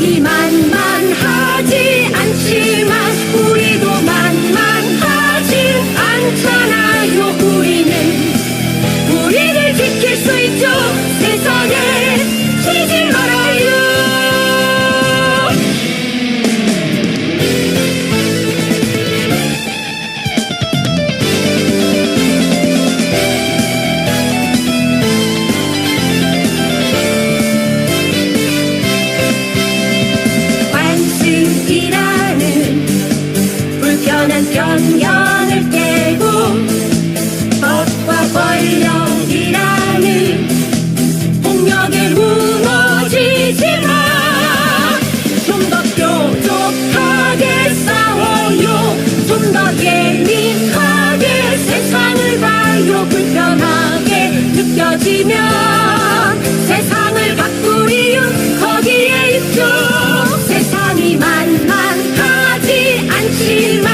lágrima 편견을 깨고 법과 권력이라는 폭력에 무너지지 마좀 더 뾰족하게 싸워요. 좀 더 예민하게 세상을 봐요. 불편하게 느껴지면 세상을 바꾸리요 거기에 있죠. 세상이 만만하지 않지만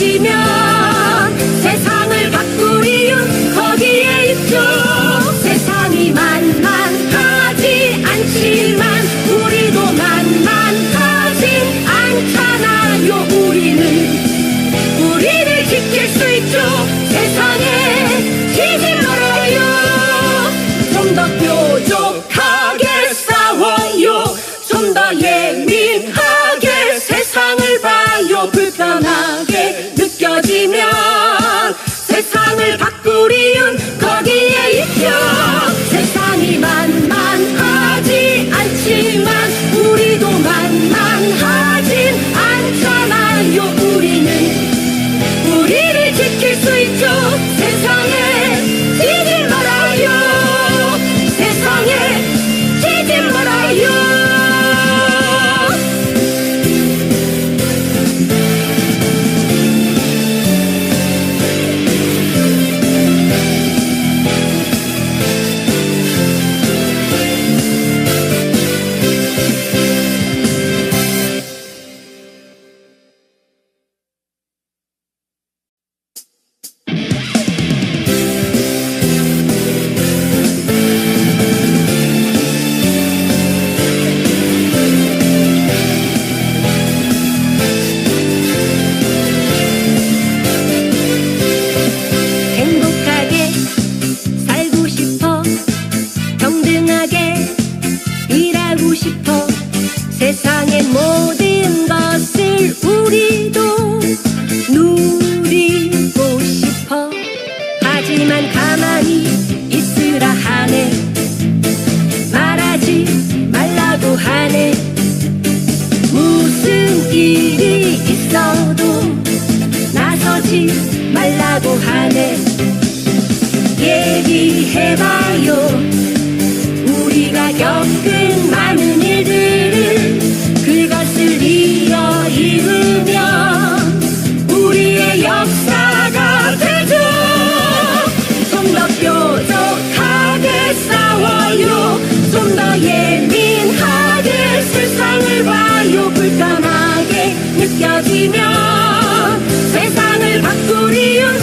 几秒 바뀌면 세상을 바꾸리요